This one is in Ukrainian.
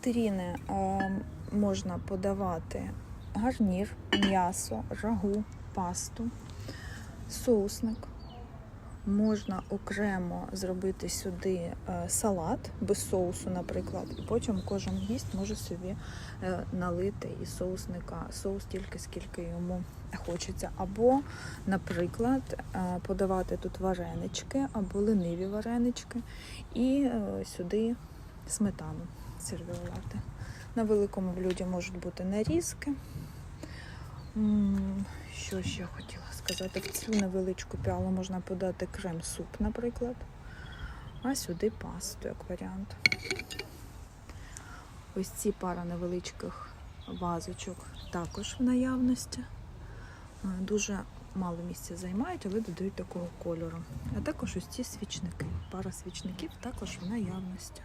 теріни е, можна подавати гарнір, м'ясо, рагу, пасту, соусник. Можна окремо зробити сюди е, салат без соусу, наприклад, і потім кожен гість може собі е, налити із соусника соус тільки скільки йому хочеться. Або, наприклад, подавати тут варенички або лениві варенички і сюди сметану сервірувати. На великому блюді можуть бути нарізки. Що ще хотіла сказати? В цю невеличку піалу можна подати крем-суп, наприклад. А сюди пасту, як варіант. Ось ці пара невеличких вазочок також в наявності. Е, Дуже мало місця займають, але додають такого кольору. А також ось ці свічники. Пара свічників також в наявності.